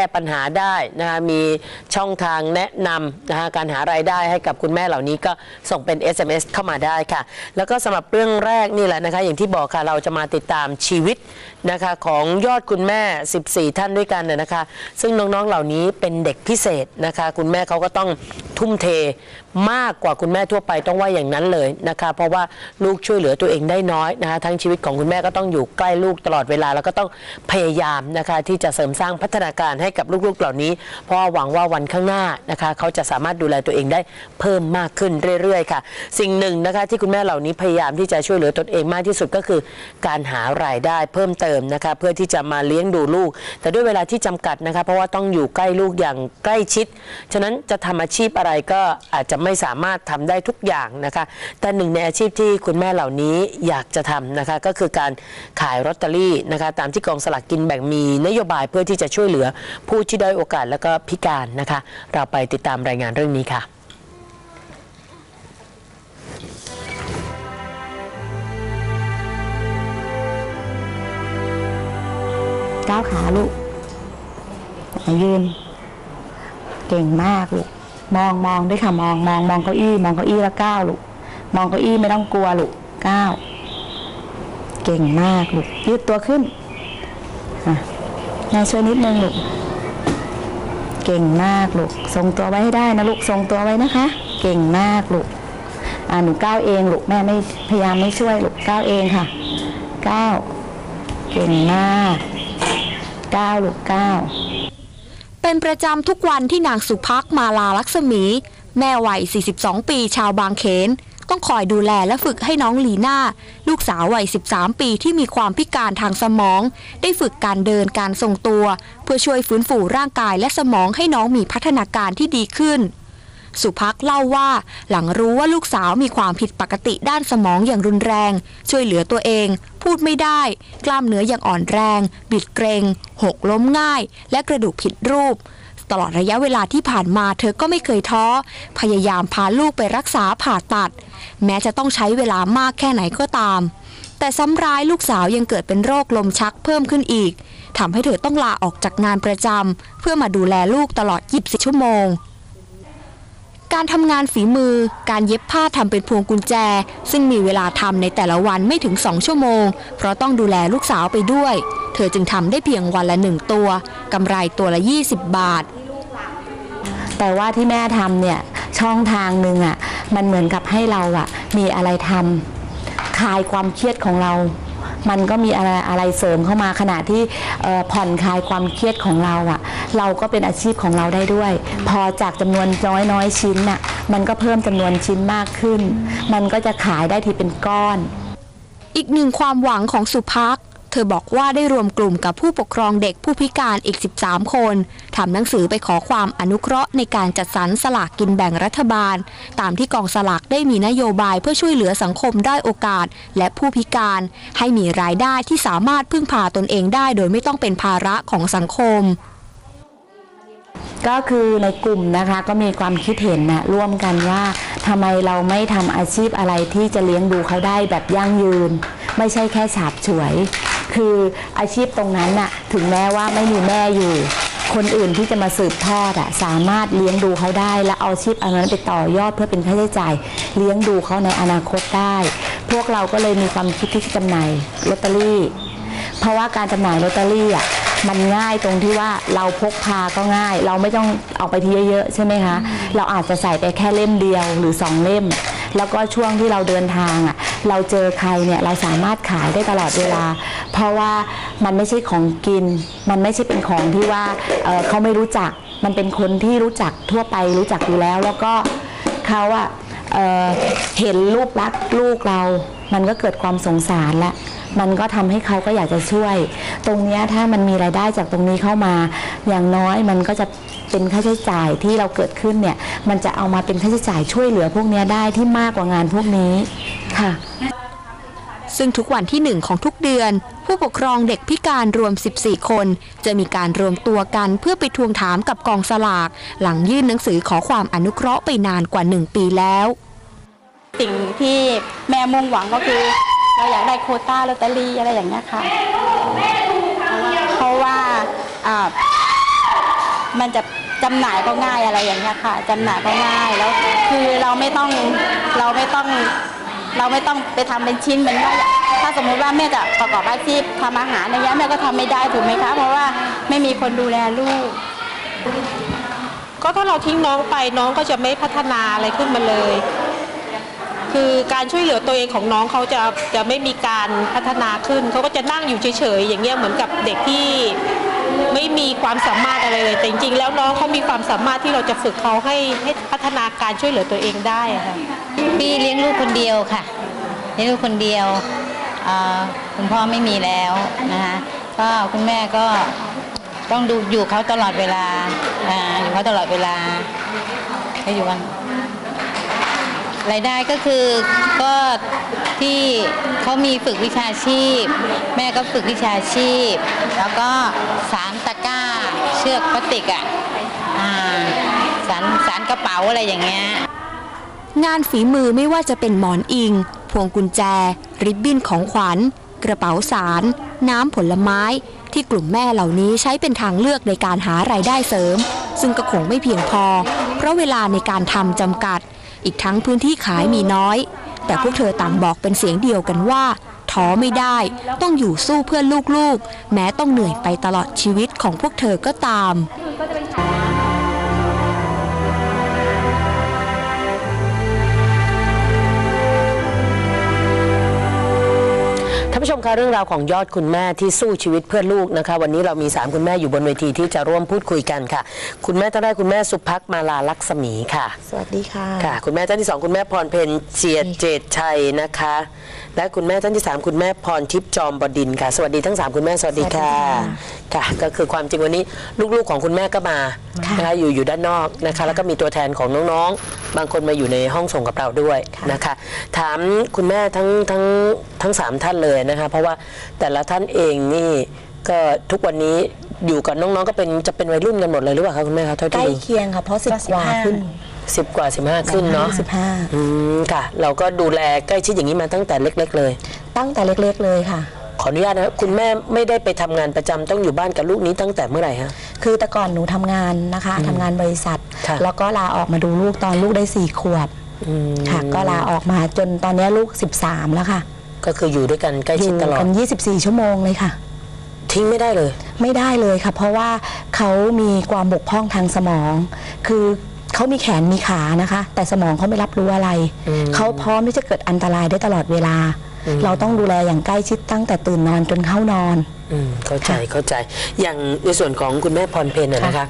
แก้ปัญหาได้นะคะมีช่องทางแนะนำนะคะการหารายได้ให้กับคุณแม่เหล่านี้ก็ส่งเป็น SMS เข้ามาได้ค่ะ แล้วก็สำหรับเรื่องแรกนี่แหละนะคะ อย่างที่บอกค่ะเราจะมาติดตามชีวิต นะคะของยอดคุณแม่ 14 ท่านด้วยกันน่ะนะคะ ซึ่งน้องๆเหล่านี้เป็นเด็กพิเศษนะคะ คุณแม่เขาก็ต้องทุ่มเทมากกว่าคุณแม่ทั่วไปต้องว่าอย่างนั้นเลยนะคะ เพราะว่าลูกช่วยเหลือตัวเองได้น้อยนะคะทั้งชีวิตของคุณแม่ก็ต้องอยู่ใกล้ลูกตลอดเวลา แล้วก็ต้องพยายามนะคะ ที่จะเสริมสร้างพัฒนาการให้กับลูกๆเหล่านี้ เพราะหวังว่าวันข้างหน้านะคะ เขาจะสามารถดูแลตัวเองได้เพิ่มมากขึ้นเรื่อยๆค่ะ สิ่งหนึ่งนะคะที่คุณแม่เหล่านี้พยายามที่จะช่วยเหลือตนเองมากที่สุดก็คือ การหารายได้เพิ่มเติมนะคะเพื่อที่จะมาเลี้ยงดูลูก แต่ด้วยเวลาที่จำกัดนะคะ เพราะว่าต้องอยู่ใกล้ลูกอย่างใกล้ชิด ฉะนั้นจะทำอาชีพอะไรก็อาจจะไม่สามารถทำได้ทุกอย่างนะคะ แต่หนึ่งในอาชีพที่คุณแม่เหล่านี้อยากจะทำนะคะก็คือการขายลอตเตอรี่นะคะตามที่กองสลากกินแบ่งมีนโยบายเพื่อที่จะช่วยเหลือผู้ที่ด้อยโอกาสและก็พิการนะคะ เราไปติดตามรายงานเรื่องนี้ค่ะ ก้าวขาลูกยืน เก่งมากลูก มองมองด้วยค่ะมองมองมองเก้าอี้ มองเก้าอี้แล้วก้าวลูก มองเก้าอี้ไม่ต้องกลัวลูกก้าวเก่งมากลูก ยืดตัวขึ้นอะแม่ช่วยนิดนึงลูก เก่งมากลูก ทรงตัวไว้ให้ได้นะลูก ทรงตัวไว้นะคะ เก่งมากลูก อ่าหนูก้าวเองลูก แม่ไม่พยายามไม่ช่วยลูก ก้าวเองค่ะ ก้าว เก่งมาก ก้าลูกก้าเป็นประจำทุกวันที่นางสุพักมาลาลักษมี แม่วัย 42 ปีชาวบางเขน ต้องคอยดูแลและฝึกให้น้องลีน่า ลูกสาววัย 13 ปีที่มีความพิการทางสมอง ได้ฝึกการเดินการทรงตัว เพื่อช่วยฟื้นฟูร่างกายและสมองให้น้องมีพัฒนาการที่ดีขึ้น สุพักเล่าว่า หลังรู้ว่าลูกสาวมีความผิดปกติด้านสมองอย่างรุนแรง ช่วยเหลือตัวเอง พูดไม่ได้ กล้ามเนื้ออย่างอ่อนแรง บิดเกรง หกล้มง่าย และกระดูกผิดรูป ตลอดระยะเวลาที่ผ่านมาเธอก็ไม่เคยท้อ พยายามพาลูกไปรักษาผ่าตัด แม้จะต้องใช้เวลามากแค่ไหนก็ตาม แต่ซ้ำร้ายลูกสาวยังเกิดเป็นโรคลมชักเพิ่มขึ้นอีกทำให้เธอต้องลาออกจากงานประจำเพื่อมาดูแลลูกตลอด 24 ชั่วโมง การทำงานฝีมือ การเย็บผ้าทำเป็นพวงกุญแจ ซึ่งมีเวลาทำในแต่ละวันไม่ถึง2ชั่วโมง เพราะต้องดูแลลูกสาวไปด้วย เธอจึงทำได้เพียงวันละหนึ่งตัวกำไรตัวละ 20 บาท แต่ว่าที่แม่ทำเนี่ยช่องทางหนึ่งอะมันเหมือนกับให้เราอะมีอะไรทำคลายความเครียดของเรา มันก็มีอะไรอะไรเสริมเข้ามาขณะที่ผ่อนคลายความเครียดของเราอะ เราก็เป็นอาชีพของเราได้ด้วย พอจากจำนวนน้อยน้อยชิ้นน่ะมันก็เพิ่มจำนวนชิ้นมากขึ้น มันก็จะขายได้ทีเป็นก้อน อีกหนึ่งความหวังของสุพัก เธอบอกว่าได้รวมกลุ่มกับผู้ปกครองเด็กผู้พิการอีก 13 คนทำหนังสือไปขอความอนุเคราะห์ในการจัดสรรสลากกินแบ่งรัฐบาล ตามที่กองสลากได้มีนโยบายเพื่อช่วยเหลือสังคมได้โอกาส และผู้พิการ ให้มีรายได้ที่สามารถพึ่งพาตนเองได้ โดยไม่ต้องเป็นภาระของสังคมก็คือในกลุ่มนะคะก็มีความคิดเห็นนะร่วมกันว่าทำไมเราไม่ทำอาชีพอะไรที่จะเลี้ยงดูเขาได้แบบยั่งยืน ไม่ใช่แค่ฉาบฉวย คืออาชีพตรงนั้นน่ะถึงแม้ว่าไม่มีแม่อยู่ คนอื่นที่จะมาสืบทอดอะสามารถเลี้ยงดูเขาได้ และเอาอาชีพอันนั้นไปต่อยอดเพื่อเป็นค่าใช้จ่าย เลี้ยงดูเขาในอนาคตได้ พวกเราก็เลยมีความคิดที่จะจำหน่ายลอตเตอรี่ เพราะว่าการจำหน่ายลอตเตอรี่อะมันง่ายตรงที่ว่าเราพกพาก็ง่าย เราไม่ต้องเอาไปทีเยอะๆใช่ไหมคะ เราอาจจะใส่ไปแค่เล่มเดียวหรือสองเล่ม แล้วก็ช่วงที่เราเดินทางอะ เราเจอใครเนี่ยเราสามารถขายได้ตลอดเวลา เพราะว่ามันไม่ใช่ของกิน มันไม่ใช่เป็นของที่ว่าเเขาไม่รู้จัก มันเป็นคนที่รู้จักทั่วไปรู้จักอยู่แล้ว แล้วก็เขาอะเออเห็นรูปลักษณ์ลูกเรา มันก็เกิดความสงสารและมันก็ทำให้เขาก็อยากจะช่วย ตรงนี้ถ้ามันมีรายได้จากตรงนี้เข้ามา อย่างน้อยมันก็จะ เป็นค่าใช้จ่ายที่เราเกิดขึ้นเนี่ย มันจะเอามาเป็นค่าใช้จ่ายช่วยเหลือพวกเนี้ยได้ที่มากกว่างานพวกนี้ค่ะซึ่งทุกวันที่1ของทุกเดือน ผู้ปกครองเด็กพิการรวม 14 คน จะมีการรวมตัวกันเพื่อไปทวงถามกับกองสลาก หลังยื่นหนังสือขอความอนุเคราะห์ไปนานกว่า 1 ปีแล้ว สิ่งที่แม่มุ่งหวังก็คือ เราอยากได้โควต้าลอตเตอรี่อะไรอย่างเงี้ยค่ะเพราะว่าอ่า มันจะจำหน่ายก็ง่ายอะไรอย่างเงี้ยค่ะจำหน่ายก็ง่ายแล้วคือเราไม่ต้องเราไม่ต้องเราไม่ต้องไปทำเป็นชิ้นเหมือนว่าถ้าสมมุติว่าแม่จะประกอบอาชีพทำอาหารอย่างเงี้ยแม่ก็ทำไม่ได้ถูกไหมคะ เพราะว่าไม่มีคนดูแลลูก ก็ถ้าเราทิ้งน้องไปน้องก็จะไม่พัฒนาอะไรขึ้นมาเลย คือการช่วยเหลือตัวเองของน้องเขาจะจะไม่มีการพัฒนาขึ้นเขาก็จะนั่งอยู่เฉยๆอย่างเงี้ยเหมือนกับเด็กที่ ไม่มีความสามารถอะไรเลย แต่จริงๆ แล้วน้องเขามีความสามารถที่เราจะฝึกเขาให้ให้พัฒนาการช่วยเหลือตัวเองได้อะค่ะ พี่เลี้ยงลูกคนเดียวค่ะเลี้ยงลูกคนเดียวอ่าคุณพ่อไม่มีแล้วนะคะก็คุณแม่ก็ต้องดูอยู่เขาตลอดเวลาอาอยู่เขาตลอดเวลาให้อยู่กัน รายได้ก็คือก็ที่เขามีฝึกวิชาชีพ แม่ก็ฝึกวิชาชีพ แล้วก็สารตะกร้า เชือกพลาสติกอะสารสารกระเป๋าอะไรอย่างเงี้ยงานฝีมือไม่ว่าจะเป็นหมอนอิง พวงกุญแจ ริบบิ้นของขวัญ กระเป๋าสาร น้ำผลไม้ ที่กลุ่มแม่เหล่านี้ใช้เป็นทางเลือกในการหารายได้เสริม ซึ่งก็คงไม่เพียงพอ เพราะเวลาในการทำจำกัด อีกทั้งพื้นที่ขายมีน้อย แต่พวกเธอต่างบอกเป็นเสียงเดียวกันว่าท้อไม่ได้ ต้องอยู่สู้เพื่อลูกๆ แม้ต้องเหนื่อยไปตลอดชีวิตของพวกเธอก็ตามานผู้ชมคะเรื่องราวของยอดคุณแม่ที่สู้ชีวิตเพื่อลูกนะคะ วันนี้เรามี 3 คุณแม่อยู่บนเวทีที่จะร่วมพูดคุยกันค่ะ คุณแม่ท่านแรกคุณแม่สุภักมาลาลักษมีค่ะ สวัสดีค่ะ ค่ะ คุณแม่ท่านที่สองคุณแม่พรเพนเจียดเจตชัยนะคะ และคุณแม่ท่านที่สามคุณแม่พรทิพย์จอมบดินทร์ค่ะ สวัสดีทั้งสามคุณแม่สวัสดีค่ะค่ะ ก็คือความจริงวันนี้ลูกๆของคุณแม่ก็มานะคะอยู่อยู่ด้านนอกนะคะ แล้วก็มีตัวแทนของน้องๆ บางคนมาอยู่ในห้องส่งกับเราด้วยนะคะ ถามคุณแม่ทั้งทั้งทั้งสามท่านเลยนะคะ เพราะว่าแต่ละท่านเองนี่ก็ทุกวันนี้อยู่กับน้องๆก็เป็นจะเป็นวัยรุ่นกันหมดเลยหรือเปล่าคะคุณแม่คะเท่าใกล้ที่ดู เคียงค่ะเพราะสิบกว่าขึ้น สิบกว่าสิบห้าขึ้นเนาะสิบห้า อืมค่ะ เราก็ดูแลใกล้ชิดอย่างนี้มาตั้งแต่เล็ก ๆ เลย ตั้งแต่เล็กๆเลยค่ะ ขออนุญาตนะคุณแม่ไม่ได้ไปทำงานประจำต้องอยู่บ้านกับลูกนี้ตั้งแต่เมื่อไหร่ฮะ คือแต่ก่อนหนูทำงานนะคะทำงานบริษัท ค่ะ แล้วก็ลาออกมาดูลูกตอนลูกได้สี่ขวบอืมค่ะก็ลาออกมาจนตอนนี้ลูก 13 แล้วค่ะก็คืออยู่ด้วยกันใกล้อชิดยู่ตลอด กัน 24 ชั่วโมงเลยค่ะ ทิ้งไม่ได้เลย ไม่ได้เลยค่ะ เพราะว่าเขามีความบกพร่องทางสมอง คือเขามีแขนมีขานะคะ แต่สมองเขาไม่รับรู้อะไร อืม เขาพร้อมที่จะเกิดอันตรายได้ตลอดเวลา เราต้องดูแลอย่างใกล้ชิดตั้งแต่ตื่นนอนจนเข้านอนอืมเข้าใจเข้าใจ อย่างในส่วนของคุณแม่พรเพนน่ะนะคะ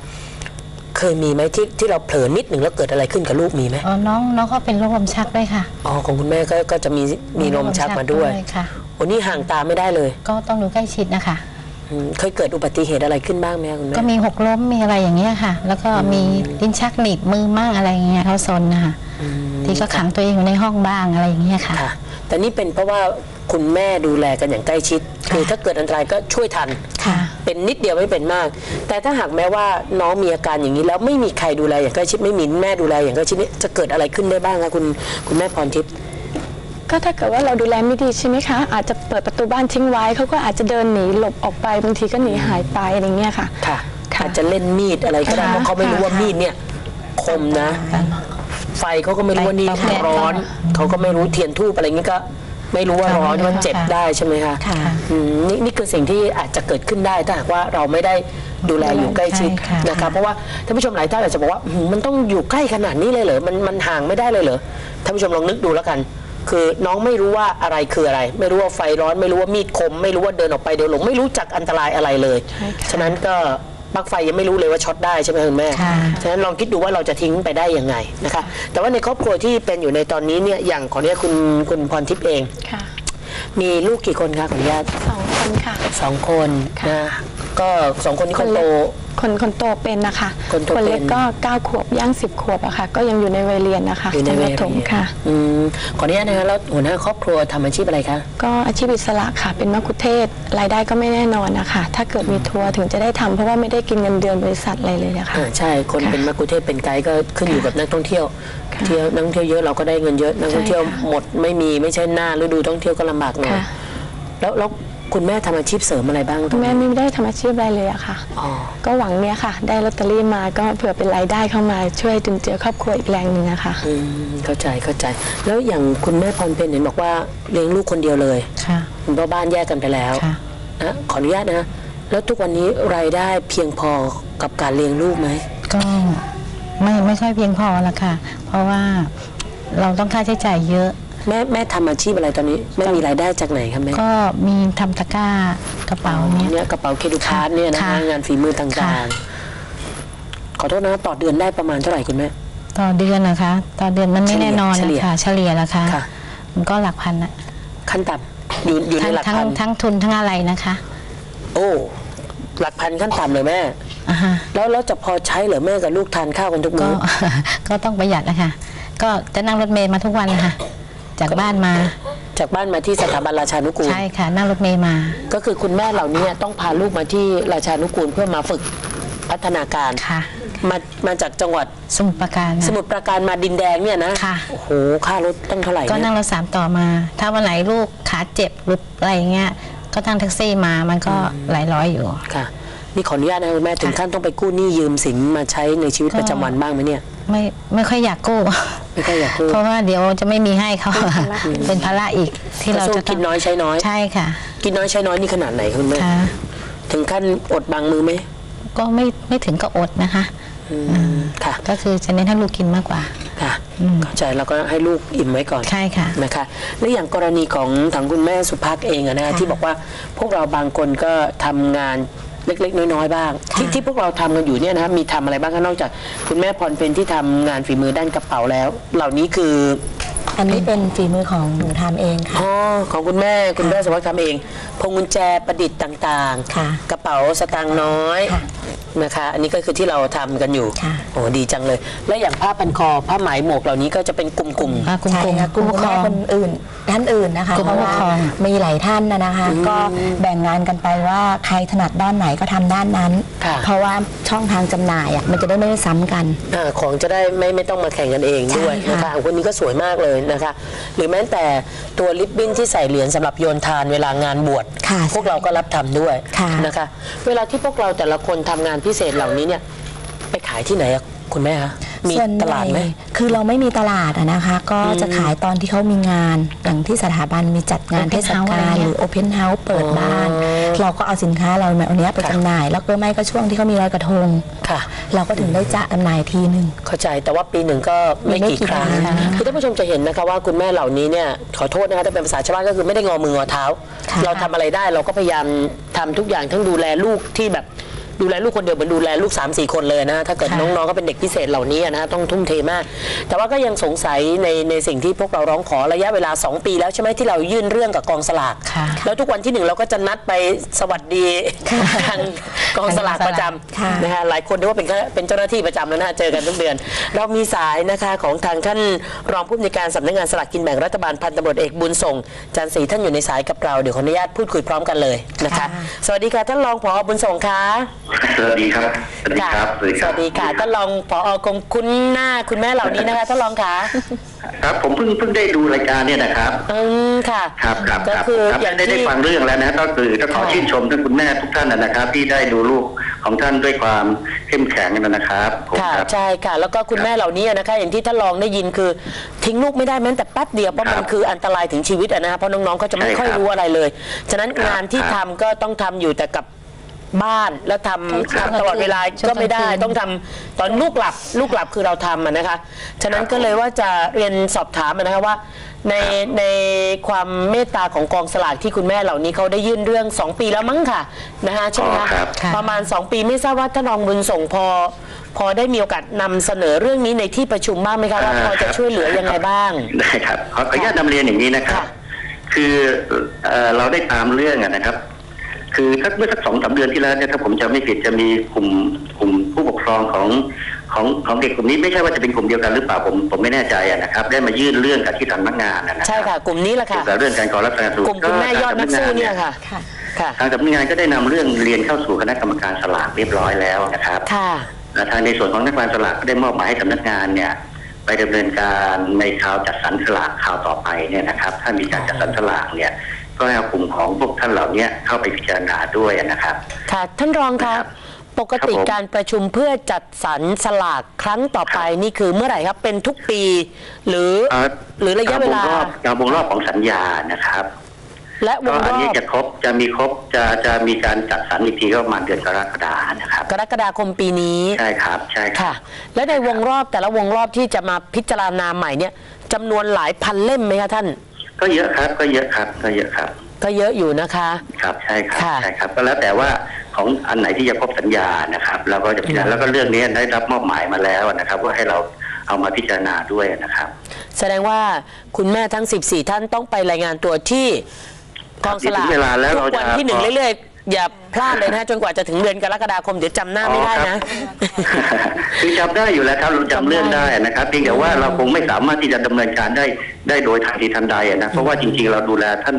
เคยมีไหมที่ที่เราเผลอนิดหนึ่งแล้วเกิดอะไรขึ้นกับลูกมีไหมอ๋อน้องน้องเขาเป็นโรคลมชักด้วยค่ะอ๋อของคุณแม่ก็ก็จะมีมีลมชักมาด้วยค่ะโอ้นี่ห่างตาไม่ได้เลย ก็ต้องดูใกล้ชิดนะคะอืม เคยเกิดอุบัติเหตุอะไรขึ้นบ้างไหมคะคุณแม่ก็มีหกล้มมีอะไรอย่างเงี้ยค่ะ แล้วก็มีลิ้นชักหนีบมือมั่งอะไรอย่างเงี้ยเขาซนนะคะที่ก็ขังตัวเองอยู่ในห้องบ้างอะไรอย่างเงี้ยค่ะค่ะ แต่นี่เป็นเพราะว่าคุณแม่ดูแลกันอย่างใกล้ชิด คือถ้าเกิดอันตรายก็ช่วยทันค่ะเป็นนิดเดียวไม่เป็นมาก แต่ถ้าหากแม้ว่าน้องมีอาการอย่างนี้แล้วไม่มีใครดูแลอย่างใกล้ชิดไม่มีแม่ดูแลอย่างใกล้ชิดนี่จะเกิดอะไรขึ้นได้บ้างคะคุณคุณแม่พรทิพย์ ก็ถ้าเกิดว่าเราดูแลไม่ดีใช่ไหมคะ อาจจะเปิดประตูบ้านทิ้งไว้เขาก็อาจจะเดินหนีหลบออกไปบางทีก็หนีหายไปอะไรเงี้ยค่ะ ค่ะค่ะอาจจะเล่นมีดอะไรก็ได้ค่ะเพราะเขาไม่รู้ว่าค่ะมีดเนี่ยคมนะ ไฟเขาก็ไม่รู้ว่านี่ไฟแก๊สร้อนเขาก็ไม่รู้เทียนทูบอะไรอย่างนี้ก็ไม่รู้ว่าร้อนว่าเจ็บได้ใช่ไหมคะค่ะอืมนี่นี่คือสิ่งที่อาจจะเกิดขึ้นได้ถ้าหากว่าเราไม่ได้ดูแลอยู่ใกล้ชิดใช่ค่ะนะคะเพราะว่าท่านผู้ชมหลายท่านอาจจะบอกว่าอื้อหือมันต้องอยู่ใกล้ขนาดนี้เลยเหรอมันมันห่างไม่ได้เลยเหรอท่านผู้ชมลองนึกดูแล้วกัน คือน้องไม่รู้ว่าอะไรคืออะไร ไม่รู้ว่าไฟร้อน ไม่รู้ว่ามีดคม ไม่รู้ว่าเดินออกไปเดินหลง ไม่รู้จักอันตรายอะไรเลย ฉะนั้นก็ปลั๊กไฟยังไม่รู้เลยว่าช็อตได้ใช่ไหมคุณแม่ค่ะฉะนั้นลองคิดดูว่าเราจะทิ้งไปได้ยังไงนะคะ แต่ว่าในครอบครัวที่เป็นอยู่ในตอนนี้เนี่ยอย่างของเนี่ยคุณคุณพรทิพย์เองค่ะมีลูกกี่คนคะขออนุญาตสองคนค่ะสองคนนะก็สองคนนี้คนโต คนคนโตเป็นนะคะคนโตเล็กเป็นก็เก้าขวบย่างสิบขวบอะค่ะ ก็ยังอยู่ในวัยเรียนนะคะอยู่ในชั้วัยประถมเรียนค่ะ อืมขออนุญาตนะคะแล้วหัวหน้าครอบครัวทำอาชีพอะไรคะ ก็อาชีพอิสระค่ะ เป็นมัคคุเทศก์รายได้ก็ไม่แน่นอนนะคะถ้าเกิดมีทัวร์ถึงจะได้ทำเพราะว่าไม่ได้กินเงินเดือนบริษัทอะไรเลยนะคะ อ่าใช่ คนค่ะเป็นมักคุเทศก์เป็นไกด์ก็ขึ้นอยู่กับนักท่องเที่ยว ค่ะเที่ยวนักท่องเที่ยวเยอะเราก็ได้เงินเยอะ นักท่องเที่ยวใช่ค่ะหมดไม่มีไม่ใช่หน้าฤดูท่องเที่ยวก็ลำบากหน่อยค่ะ แล้วแล้ว คุณแม่ทำอาชีพเสริมอะไรบ้างตรงแม่นี้ ไม่ได้ทำอาชีพอะไรเลยอะค่ะ อ๋อ ก็หวังเนี่ยค่ะ ได้ลอตเตอรี่มาก็เผื่อเป็นรายได้เข้ามาช่วยจุนเจือครอบครัวอีกแรงหนึ่งอะค่ะอืมเข้าใจเข้าใจ แล้วอย่างคุณแม่พรเพนเห็นบอกว่าเลี้ยงลูกคนเดียวเลยค่ะ คุณพ่อบ้านแยกกันไปแล้วค่ะ นะขออนุญาตนะ แล้วทุกวันนี้รายได้เพียงพอกับการเลี้ยงลูกไหมก็ไม่ไม่ค่อยเพียงพอละค่ะ เพราะว่าเราต้องค่าใช้จ่ายเยอะ แม่แม่ทำอาชีพอะไรตอนนี้แม่มีรายได้จากไหนคะแม่ก็มีทำตะกร้ากระเป๋าเนี่ย เนี่ยกระเป๋าเคดูพาร์ทเนี่ยนะค่ะคะงานฝีมือต่าค่ะ งๆ ขอโทษนะต่อเดือนได้ประมาณเท่าไหร่คุณแม่ ต่อเดือนนะคะ ต่อเดือนมันไม่เฉลี่ยแน่นอนเฉลี่ย นะคะเฉลี่ยละค่ะค่ะ มันก็หลักพันอะขั้นต่ำอยู่อยู่ในทั้งหลักทั้งพันทั้งทุนทั้งอะไรนะคะโอ้หลักพันขั้นต่ำเลยแม่ อ่าฮะแล้วแล้วจะพอใช้เหรือแม่กับลูกทานข้าวกันทุกก็ มื้อ ก็ต้องประหยัดนะคะก็จะนั่งรถเมล์มาทุกวันนะคะ จากบ้านมา จากบ้านมาที่สถาบันราชานุกูล ใช่ค่ะนั่งรถเมล์มา ก็คือคุณแม่เหล่านี้ต้องพาลูกมาที่ราชานุกูลเพื่อมาฝึกพัฒนาการค่ะ มามาจากจังหวัดสมุทรปราการค่ะสมุทรปราการมาดินแดงเนี่ยนะค่ะ โอ้โหค่ารถตั้งเท่าไหร่ก็เนี่ยนั่งรถสามต่อมา ถ้าวันไหนลูกขาเจ็บหรืออะไรเงี้ย ก็นั่งแท็กซี่มา มันก็หลายร้อยอยู่ ค่ะ นี่ขออนุญาตนะคุณแม่ถึงขั้นต้องไปกู้หนี้ยืมสินมาใช้ในชีวิตประจำวันบ้างไหมเนี่ย ไม่ไม่ค่อยอยากกู้ ไม่ค่อยอยากกู้เพราะว่าเดี๋ยวจะไม่มีให้เขาเป็นภาระอีกที่เราก็สู้จะต้กิองนน้อยใช้น้อยใช่ค่ะ กินน้อยใช้น้อยนี่ขนาดไหนคุณแม่ค่ะถึงขั้นอดบางมือไหมก็ไม่ไม่ถึงกับอดนะคะค่ะ ก็คือจะเน้นให้ลูกกินมากกว่าค่ะอืมเข้าใจแล้วก็ให้ลูกอิ่มไว้ก่อนใช่ค่ะนะคะและอย่างกรณีของทางคุณแม่สุภักเองอะนะที่บอกว่าพวกเราบางคนก็ทำงาน เล็ก ๆ น้อยๆบ้างที่ที่พวกเราทำกันอยู่เนี่ยนะมีทำอะไรบ้างคะนอกจากคุณแม่พรเป็นที่ทำงานฝีมือด้านกระเป๋าแล้ว เหล่านี้คืออันนี้เป็นฝีมือของหนูทำเองค่ะ อ๋อ ของคุณแม่คุณแม่สุภักทำเอง พวงกุญแจประดิษฐ์ต่างค่ะกระเป๋าสตางค์น้อยค่ะนะคะ อันนี้ก็คือที่เราทำกันอยู่ ค่ะ โอ้ดีจังเลย และอย่างผ้าพันคอผ้าไหมหมวกเหล่านี้ก็จะเป็นกลุ่มๆอะกลุ่มใช่กลุ่มค่ะกลุ่มผู้ปคุณกครแม่อง คนอื่นท่านอื่นนะคะกลุ่มเพราะผู้ปว่ากครอง มีหลายท่านนะนะคะ ก็แบ่งงานกันไปว่าใครถนัดด้านไหนก็ทำด้านนั้น ค่ะ เพราะว่าช่องทางจำหน่ายอะมันจะได้ไม่ซ้ำกันอาของจะได้ไม่ไม่ต้องมาแข่งกันเองด้วยใช่นะค่ะคะคนนี้ก็สวยมากเลยนะคะ หรือแม้แต่ตัวลิปบิ้นที่ใส่เหรียญสำหรับโยนทานเวลางานบวชค่ะพวกเราก็รับทำด้วยค่ะนะคะ เวลาที่พวกเราแต่ละคนทำงานพิเศษเหล่านี้เนี่ย ไปขายที่ไหนอะคุณแม่คะมีส่วนตลาดไหมใญ่คือเราไม่มีตลาดอะนะคะ ก็จะขายตอนที่เขามีงานอย่างที่สถาบันมีจัดงาน Open เทศ House อะไรกาลเงี้ยหรือโอเพนเฮาส์เปิดบ้านอ๋อ เราก็เอาสินค้าเราเนี่ยเอาเนี้ยไปจำหน่าย แล้วก็ไม่ก็ช่วงที่เขามีลอยกระทงค่ะ เราก็ถึงได้จะจำหน่ายทีหนึ่ง เข้าใจแต่ว่าปีหนึ่งก็ไม่ไม่กี่กี่ครั้งครั้งคือท่านผู้ชมจะเห็นนะคะว่าคุณแม่เหล่านี้เนี่ยขอโทษนะคะถ้าเป็นภาษาชาวบ้านก็คือไม่ได้งอมืองอเท้า ค่ะ เราทำอะไรได้เราก็พยายามทำทุกอย่างทั้งดูแลลูกที่แบบ ดูแลลูกคนเดียวเหมือนดูแลลูก3ามสี่คนเลยนะถ้าเกิดค่ะน้องๆก็เป็นเด็กพิเศษเหล่านี้นะต้องทุ่มเทมาก แต่ว่าก็ยังสงสัยในในสิ่งที่พวกเราร้องขอระยะเวลา 2 ปีแล้วใช่ไหมที่เรายื่นเรื่องกับกองสลากค่ะแล้วทุกวันที่หนึ่งเราก็จะนัดไปสวัสดีทางกองสลากประจค่ะำนะฮะหลายคนนึกว่าเป็นข้าเป็นเจ้าหน้าที่ประจำแล้วนะฮะเจอกันทุกเดือน เรามีสายนะคะของทางท่านรองผู้อำนวยการสำนักงานสลากกินแบ่งรัฐบาลพันตำรวจเอกบุญส่งจันทร์ศรีท่านอยู่ในสายกับเราเดี๋ยวขออนุญาตพูดคุยพร้อมกันเลยนะคะค่ะสวัสดีค่ะท่านรองผอบุญส่งค่ะสวัสดีครับ สวัสดีครับ สวัสดีค่ะท่านรองผอคงคุ้นหน้าคุณแม่เหล่านี้นะคะท่านรองค่ะครับ ผมเพิ่งเพิ่งได้ดูรายการเนี่ยนะครับ อืมค่ะ ครับครับก็ครับคือครับอย่างได้ได้ที่ ฟังเรื่องแล้วนะก็คือต้องขอค่ะ ชื่นชมท่านคุณแม่ทุกท่านนะครับ ที่ได้ดูลูกของท่านด้วยความเข้มแข็งนะครับผมค่ะครับ ใช่ค่ะ แล้วก็คุณแม่เหล่านี้นะคะ อย่างที่ท่านรองได้ยินคือ ทิ้งลูกไม่ได้แม้แต่แป๊บเดียวเพราะครับมันคืออันตรายถึงชีวิตอะนะคะเพราะน้องๆก็จะไม่ใช่ค่อยครับรู้อะไรเลย ฉะนั้นครับงานที่คทำรับก็ต้องทำอยู่แต่กับ บ้านแล้วทำครับทำตลอดเวลาช่วงก็ไม่ได้กลางคืนต้องทำตอนลูกหลับลูกหลับคือเราทำอะนะคะ ฉะนั้นครับก็เลยว่าจะเรียนสอบถามอะนะคะว่า ในในความเมตตาของกองสลากที่คุณแม่เหล่านี้เขาได้ยื่นเรื่อง 2 ปีแล้วมั้งค่ะนะคะใช่ไหมอ๋อครัคะบ ค่ะประมาณ 2 ปีไม่ทราบว่าท่านรองบุญส่งพอ พอได้มีโอกาสนำเสนอเรื่องนี้ในที่ประชุมบ้างไหมคะว่าพอจะช่วยเหลือยังไงบ้าง ได้ครับขอขออนุญาตนำเรียนอย่างนี้นะครับ ค่ะคือเอ่อเราได้ตามเรื่องอะนะครับ คือสักเมื่อสักสองสามเดือนที่แล้วเนี่ยถ้าผมจำไม่ผิดจะมีกลุ่มกลุ่มผู้ปกครองของของของเด็กกลุ่มนี้ไม่ใช่ว่าจะเป็นกลุ่มเดียวกันหรือเปล่าผมผมไม่แน่ใจอะนะครับ ได้มายื่นเรื่องกับที่สำนักงานอะนะครับใช่ค่ะกลุ่มนี้แหละเกี่ค่ะยวกับเรื่องการขอรับการสูกลุ่มคุณแม่ยอดนักสู้เนี่ยค่ะค่ะค่ะทางสำนักงานก็ได้นำเรื่องเรียนเข้าสู่คณะกรรมการสลากเรียบร้อยแล้วนะครับค่ะและทางในส่วนของนักการสลากก็ได้มอบหมายให้สำนักงานเนี่ยไปดำเนินการในข่าวจัดสรรสลากข่าวต่อไปเนี่ยนะครับ ถ้ามีการจัดสรรสลากเนี่ย กก็ให้เอากลุ่มของพวกท่านเหล่านี้เข้าไปพิจารณาด้วยนะครับ ค่ะท่านรองคะครับปกติครับผมการประชุมเพื่อจัดสรรสลากครั้งต่อไปนี่คือเมื่อไหร่ครับเป็นทุกปี หรือเอ่อหรือระยะเวลาตมวงรอบตามวงรอบของสัญญานะครับ และวก็งรอันอนี้บจะครบจะมีครบจะจะมีการจัดสรรอีกทีก็ประมาณเดือนกรกฎานะครับ กรกฎาคมปีนี้ใช่ครับใช่ครับค่ะ และในวงรอบแต่ละวงรอบที่จะมาพิจารณาใหม่เนี่ยจำนวนหลายพันเล่มไหมคะท่าน ก็เยอะครับก็เยอะครับก็เยอะครับ ก็เยอะอยู่นะคะ ครับใช่ครับค่ะใช่ครับ ก็แล้วแต่ว่าของอันไหนที่จะครบสัญญานะครับเราก็จะพิจารณาแล้วก็เรื่องนี้ได้รับมอบหมายมาแล้วนะครับ ว่าให้เราเอามาพิจารณาด้วยนะครับ แสดงว่าคุณแม่ทั้ง 14 ท่านต้องไปรายงานตัวที่กองสลากถึงเวลาแล้วทุเรากจะ วันที่หนึ่งเรื่อยๆ อย่าพลาดเลยนะฮะจนกว่าจะถึงเดือนกรกฎาคมเดี๋ยวจำหน้าไม่ได้นะ คือจำได้อยู่แล้วครับเราจำเรื่องได้นะครับเพียงแต่ว่าเราคงไม่สามารถที่จะดำเนินการได้ได้โดยทันทีทันใดอะนะเพราะว่าจริงๆเราดูแลท่าน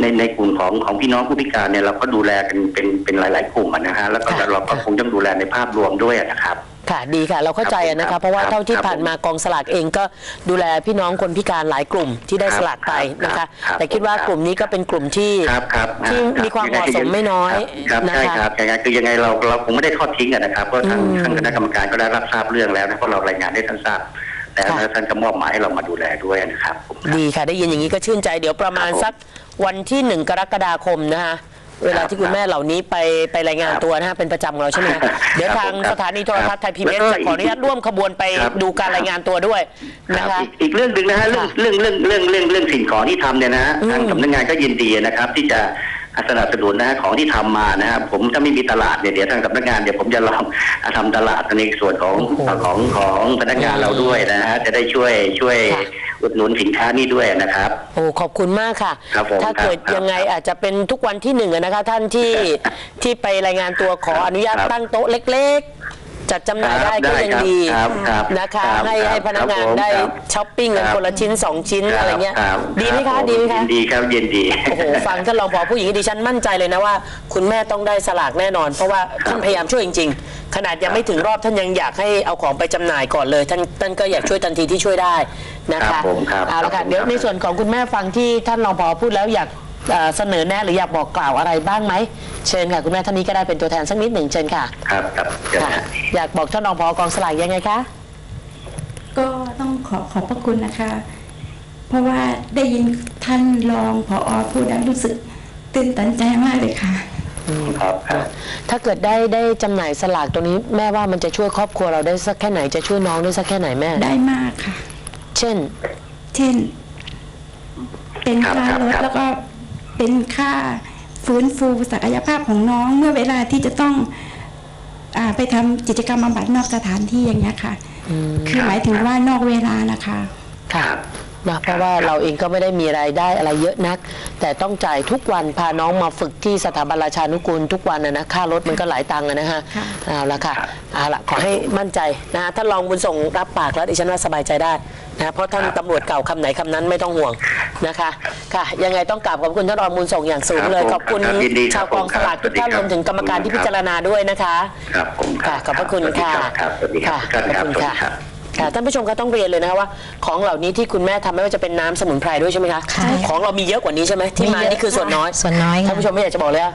ในในกลุ่มของของพี่น้องผู้พิการเนี่ยเราก็ดูแลกันเป็นเป็นหลาย ๆ กลุ่มอะนะฮะแล้วก็ค่ะเราก็คงต้องดูแลในภาพรวมด้วยอะนะครับ ค่ะดีค่ะ เราเข้าใจอะนะครัคะบเพราะว่าครับเท่าที่ครับผ่านมากองสลากเองก็ดูแลพี่น้องคนพิการหลายกลุ่มที่ได้ครับสลากไปนะครัคะ บครับแต่คิดว่าครับ กลุ่มนี้ก็เป็นกลุ่มที่ครับครับที่ครับมีความเหมาะสมไม่น้อยครับนะใช่คะ ครับยังไงคือยังไงเราเราคงไม่ได้ทอดทิ้งอะนะครับเพราะทางอืมทางคณะกรรมการก็ได้รับทราบเรื่องแล้วนะเพราะเรารายงานให้ท่านทราบแล้วค่ะแล้วท่านก็มอบหมายให้เรามาดูแลด้วยนะครับผมครับดีค่ะ ได้ยินอย่างนี้ก็ชื่นใจเดี๋ยวประมาณครับผม สักวันที่หนึ่งกรกฎาคมนะคะ เวลาที่คุณแม่เหล่านี้ไปไปรายงานครับตัวนะฮะเป็นประจำของเราใช่ไหมคะเดี๋ยวครับทางผมครับสถานีโทรทัศน์ไทยพีบีแล้เอวสก็จะขออนุญาตอีกร่วมขบวนไปครับดูการรายงานตัวด้วยคนะรับคะอีกอีกเรื่องหนึ่งนะฮะเรื่องค่ะเรื่องเรื่องเรื่องเรื่องเรื่องสิ่งของที่ทำเนี่ยนะฮะอืม ทางสำนักงานก็ยินดีนะครับ ที่จะสนับสนุนนะฮะของที่ทำมานะฮะผมถ้าไม่มีตลาดเนี่ยเดี๋ยวทางสำนักงานเดี๋ยวผมจะลองทำตลาดในส่วนของของของพนักงานเราด้วยนะฮะจะได้ช่วยช่วย อุดหนุนสินค้านี้ด้วยนะครับ โอ้ขอบคุณมากค่ะ ครับผมถ้าเกิดครับยังไงอาจจะเป็นทุกวันที่หนึ่งอะนะคะ ท่านที่ที่ไปรายงานตัวขออนุญาตครับ ตั้งโต๊ะเล็ก ๆ จัดจำหน่ายได้ครับก็ได้ยังครับดีครับครับนะคะครับให้ครับให้พนักงานครับผมได้ครับช้อปปิ้งกันครับคนละชิ้นสองชิ้นอะไรเงี้ยครับดีไหมครัคะบดีไหมคะยินดีครับยินดีโอ้โหฟังท่านรองผอผู้หญิงดิฉันมั่นใจเลยนะว่า คุณแม่ต้องได้สลากแน่นอน เพราะว่าท่านพยายามช่วยจริง ๆ ขนาดยังไม่ถึงรอบท่านยังอยากให้เอาของไปจำหน่ายก่อนเลยท่านท่านก็อยากช่วยทันทีที่ช่วยได้นะครัคะบผมครับเอาละครัค่ะบผมเดี๋ยวครับในส่วนของคุณแม่ฟังที่ท่านรองผอพูดแล้วอยาก เอ่อเสนอแนะหรืออยากบอกกล่าวอะไรบ้างไหมเชิญค่ะคุณแม่ท่านนี้ก็ได้เป็นตัวแทนสักนิดหนึ่งเชิญค่ะครับครับเชิญค่ะ ฮะ อยากบอกท่านรองผอกองสลากยังไงคะ ก็ต้องขอขอบพระคุณนะคะ เพราะว่าได้ยินท่านรองผออพูดแล้วรู้สึกตื่นตันใจมากเลยค่ะ ครับครับ ถ้าเกิดได้ได้จำหน่ายสลากตัวนี้แม่ว่ามันจะช่วยครอบครัวเราได้สักแค่ไหนจะช่วยน้องได้สักแค่ไหนแม่ ได้มากค่ะ เช่น เช่น เป็นครับค่าครับรถครับ แล้วก็ เป็นค่าฟื้นฟูศักยภาพของน้อง เมื่อเวลาที่จะต้องอาไปทำกิจกรรมบำบัดนอกสถานที่อย่างเงี้ยค่ะ คือหมายถึงว่านอกเวลานะคะค่ะ นะ เพราะว่าเราเองก็ไม่ได้มีรายได้อะไรเยอะนัก แต่ต้องจ่ายทุกวันพาน้องมาฝึกที่สถาบันราชานุกูลทุกวันนะนะค่ารถมันก็หลายตังค์อะนะฮะค่ะเอาละค่ะเอาละขอให้มั่นใจนะฮะท่านรองบุญส่งรับปากแล้วดิฉันว่าสบายใจได้นะเพราะท่านตำรวจเก่าคำไหนคำนั้นไม่ต้องห่วงนะคะค่ะ ยังไงต้องกราบขอบคุณท่านรองบุญส่งอย่างสูงเลยครับผมขอบคุณครับยินดีครับชาวกองสลากทุกท่านสวัสดีครับรวมถึงกรรมการที่ขอบคุณพิจารณาด้วยนะคะ ครับผมครัค่ะขอบพระคุณค่ะครับสวัสดีครับค่ะครับขอบคุณสวัสค่ะดี ครับค่ะท่านผู้ชมก็ต้องเรียนเลยนะคะว่า ของเหล่านี้ที่คุณแม่ทำไม่ว่าจะเป็นน้ำสมุนไพรด้วยใช่ไหมคะ ใช่ของเรามีเยอะกว่านี้ใช่ไหมที่มามีเยอะนี่คือส่วนน้อยส่วนน้อยค่ะ ท่านผู้ชมไม่อยากจะบอกเลยว่าจะ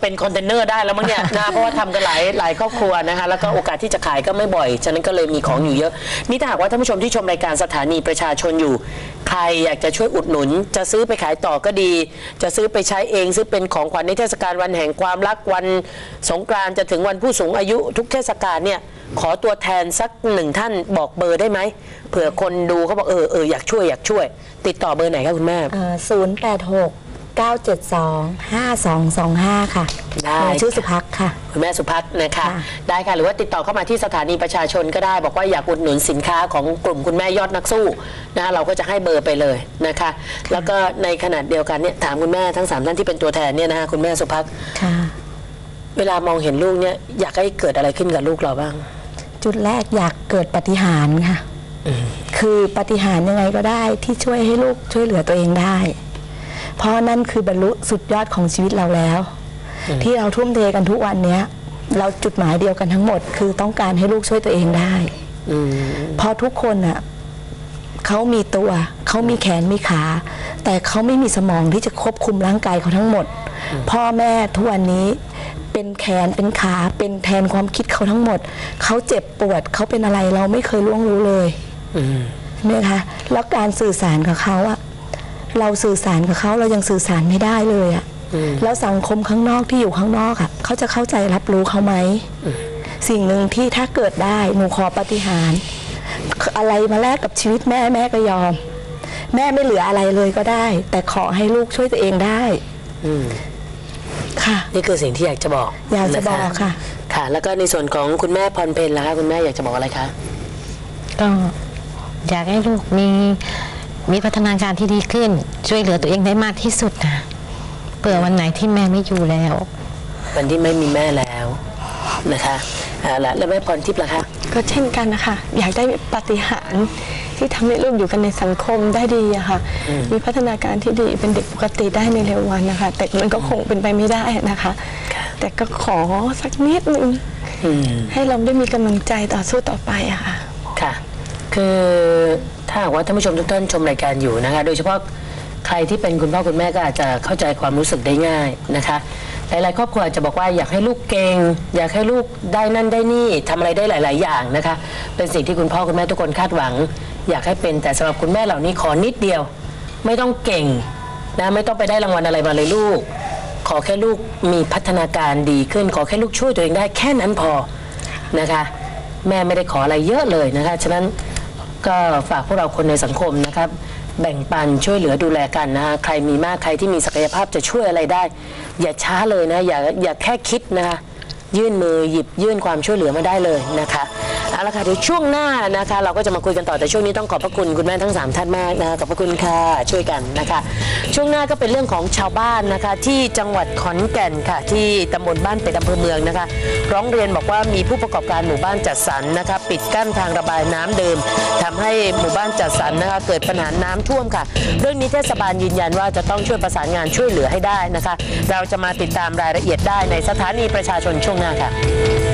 เป็นคอนเทนเนอร์ได้แล้วมั้งเนี่ยนะเพราะว่าทำกันหลายหลายครอบครัวนะคะแล้วก็โอกาสที่จะขายก็ไม่บ่อย ฉะนั้นก็เลยมีของอยู่เยอะ นี่ถ้าหากว่าท่านผู้ชมที่ชมรายการสถานีประชาชนอยู่ ใครอยากจะช่วยอุดหนุน จะซื้อไปขายต่อก็ดี จะซื้อไปใช้เองซื้อเป็นของขวัญในเทศกาลวันแห่งความรักวันสงกรานต์จะถึงวันผู้สูงอายุทุกเทศกาลเนี่ยขอตัวแทนสักหนึ่งท่านบอกเบอร์ได้ไหมเผื่อคนดูเขาบอกเออเอออยากช่วยอยากช่วย ติดต่อเบอร์ไหนคะคุณแม่ศูนย์ แปดหกเก้าเจ็ดสองห้าสองสองห้าค่ะได้หนูชื่อสุภักค่ะ คุณแม่สุพัฒน์นะคะค่ะได้ค่ะ หรือว่าติดต่อเข้ามาที่สถานีประชาชนก็ได้ บอกว่าอยากอุดหนุนสินค้าของกลุ่มคุณแม่ยอดนักสู้นะเราก็จะให้เบอร์ไปเลยนะคะ แล้วก็ในขณะเดียวกันเนี่ยถามคุณแม่ทั้งสามท่านที่เป็นตัวแทนเนี่ยนะคะคุณแม่สุพัฒน์ค่ะเวลามองเห็นลูกเนี่ยอยากให้เกิดอะไรขึ้นกับลูกเราบ้าง จุดแรกอยากเกิดปาฏิหารย์ค่ะคือปาฏิหารย์ยังไงก็ได้ที่ช่วยให้ลูกช่วยเหลือตัวเองได้ เพราะนั่นคือบรรลุสุดยอดของชีวิตเราแล้ว ที่เราทุ่มเทกันทุกวันเนี้ย เราจุดหมายเดียวกันทั้งหมด คือต้องการให้ลูกช่วยตัวเองได้อืมเพราะทุกคนอะเขามีตัวเขามีแขนมีขา แต่เขาไม่มีสมองที่จะควบคุมร่างกายเขาทั้งหมด พ่อแม่ทุกวันนี้เป็นแขนเป็นขาเป็นแทนความคิดเขาทั้งหมด เขาเจ็บปวดเขาเป็นอะไรเราไม่เคยล่วงรู้เลยใช่ไหมคะแล้วการสื่อสารกับเขาอะ เราสื่อสารกับเขาเรายังสื่อสารไม่ได้เลยอะแล้วสังคมข้างนอกที่อยู่ข้างนอกอะเขาจะเข้าใจรับรู้เขาไหมสิ่งหนึ่งที่ถ้าเกิดได้หนูขอปฏิหารอะไรมาแลกกับชีวิตแม่แม่ก็ยอม แม่ไม่เหลืออะไรเลยก็ได้ แต่ขอให้ลูกช่วยตัวเองได้อืมค่ะ นี่คือสิ่งที่อยากจะบอกอยากจะนบอกค่ะ ค่ะ แล้วก็ในส่วนของคุณแม่พรเพนล่ะคะคุณแม่อยากจะบอกอะไรคะก็อยากให้ลูกมี มีพัฒนาการที่ดีขึ้น ช่วยเหลือตัวเองได้มากที่สุดนะเผื่อวันไหนที่แม่ไม่อยู่แล้ว วันที่ไม่มีแม่แล้วนะคะเอาละแล้วแม่พรทิพย์ล่ะคะก็เช่นกันนะคะอยากได้ปาฏิหารย์ที่ทำให้ลูกอยู่กันในสังคมได้ดีอะค่ะ มีพัฒนาการที่ดีเป็นเด็กปกติได้ในเร็ววันนะคะ แต่มันก็คงเป็นไปไม่ได้นะคะ แต่ก็ขอสักนิดนึงอืมให้เราได้มีกำลังใจต่อสู้ต่อไปอะค่ะ ค่ะ คือถ้าหากว่าท่านผู้ชมทุกท่านชมรายการอยู่นะคะ โดยเฉพาะใครที่เป็นคุณพ่อคุณแม่ก็อาจจะเข้าใจความรู้สึกได้ง่ายนะคะ หลาย ๆ ครอบครัวอาจจะบอกว่าอยากให้ลูกเก่งอยากให้ลูกได้นั่นได้นี่ทำอะไรได้หลาย ๆ อย่างนะคะ เป็นสิ่งที่คุณพ่อคุณแม่ทุกคนคาดหวัง อยากให้เป็นแต่สำหรับคุณแม่เหล่านี้ขอนิดเดียว ไม่ต้องเก่งนะไม่ต้องไปได้รางวัลอะไรมาเลยลูก ขอแค่ลูกมีพัฒนาการดีขึ้น ขอแค่ลูกช่วยตัวเองได้แค่นั้นพอนะคะ แม่ไม่ได้ขออะไรเยอะเลยนะคะ ฉะนั้น ก็ฝากพวกเราคนในสังคมนะครับ แบ่งปันช่วยเหลือดูแลกันนะฮะใครมีมากใครที่มีศักยภาพจะช่วยอะไรได้ อย่าช้าเลยนะ อย่าอย่าแค่คิดนะคะ ยื่นมือหยิบยื่นความช่วยเหลือมาได้เลยนะคะเอาละค่ะเดี๋ยวช่วงหน้านะคะ เราก็จะมาคุยกันต่อแต่ช่วงนี้ต้องขอบพระคุณคุณแม่ทั้งสามท่านมากนะขอบพระคุณค่ะช่วยกันนะคะ ช่วงหน้าก็เป็นเรื่องของชาวบ้านนะคะ ที่จังหวัดขอนแก่นค่ะ ที่ตำบลบ้านเป็ดอำเภอเมืองนะคะ ร้องเรียนบอกว่ามีผู้ประกอบการหมู่บ้านจัดสรรนะคะ ปิดกั้นทางระบายน้ำเดิมทำให้หมู่บ้านจัดสรรนะคะ เกิดปัญหาน้ำท่วมค่ะ เรื่องนี้เทศบาลยืนยันว่าจะต้องช่วยประสานงานช่วยเหลือให้ได้นะคะ เราจะมาติดตามรายละเอียดได้ในสถานีประชาชนช่วงช่วงหน้าค่ะ